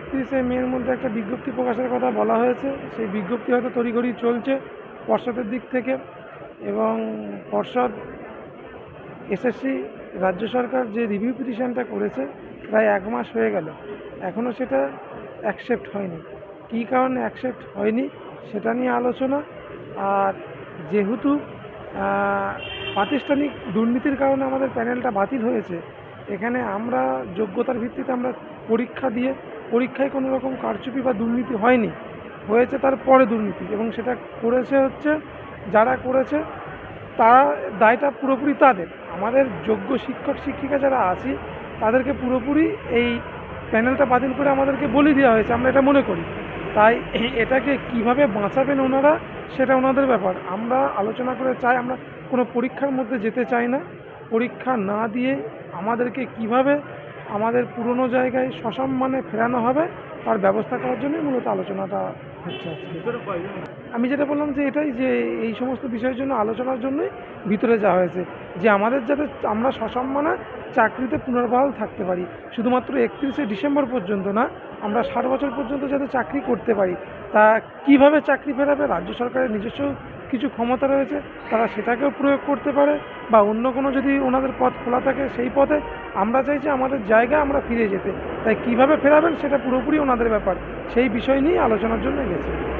একত্রিশে মের মধ্যে একটা বিজ্ঞপ্তি প্রকাশের কথা বলা হয়েছে। সেই বিজ্ঞপ্তি হয়তো তড়িঘড়ি চলছে পর্ষদের দিক থেকে এবং পর্ষদ, এসএসসি, রাজ্য সরকার যে রিভিউ পিটিশনটা করেছে, প্রায় এক মাস হয়ে গেল। এখনও সেটা অ্যাকসেপ্ট হয়নি। কী কারণে অ্যাকসেপ্ট হয়নি সেটা নিয়ে আলোচনা। আর যেহেতু প্রাতিষ্ঠানিক দুর্নীতির কারণে আমাদের প্যানেলটা বাতিল হয়েছে এখানে আমরা যোগ্যতার ভিত্তিতে আমরা পরীক্ষা দিয়ে, পরীক্ষায় কোনো রকম কারচুপি বা দুর্নীতি হয়নি। হয়েছে তার পরে দুর্নীতি এবং সেটা করেছে হচ্ছে, যারা করেছে, তারা দায়টা পুরোপুরি তাদের। আমাদের যোগ্য শিক্ষক, শিক্ষিকা যারা আছি, তাদেরকে পুরোপুরি এই প্যানেলটা বাতিল করে আমাদেরকে বলে দেওয়া হয়েছে, আমরা এটা মনে করি। তাই এটাকে কীভাবে বাঁচাবেন ওনারা, সেটা ওনাদের ব্যাপার। আমরা আলোচনা করে চাই, আমরা কোনো পরীক্ষার মধ্যে যেতে চাই না। পরীক্ষা না দিয়ে আমাদেরকে কীভাবে আমাদের পুরনো জায়গায় সসম্মানে ফেরানো হবে, তার ব্যবস্থা করার জন্যই মূলত আলোচনাটা হচ্ছে আমি যেটা বললাম যে এটাই যে এই সমস্ত বিষয়ের জন্য আলোচনার জন্যই ভিতরে যাওয়া হয়েছে, যে আমাদের যাতে আমরা সসম্মানে চাকরিতে পুনর্বহাল থাকতে পারি। শুধুমাত্র একত্রিশে ডিসেম্বর পর্যন্ত না, আমরা ষাট বছর পর্যন্ত যাতে চাকরি করতে পারি, তা কীভাবে চাকরি ফেরাবে? রাজ্য সরকারের নিজস্ব কিছু ক্ষমতা রয়েছে, তারা সেটাকেও প্রয়োগ করতে পারে। বা অন্য কোনো যদি ওনাদের পথ খোলা থাকে, সেই পথে আমরা চাই যে আমাদের জায়গায় আমরা ফিরে যেতে। তাই কীভাবে ফেরাবেন সেটা পুরোপুরি ওনাদের ব্যাপার। সেই বিষয় নিয়ে আলোচনার জন্য গেছে।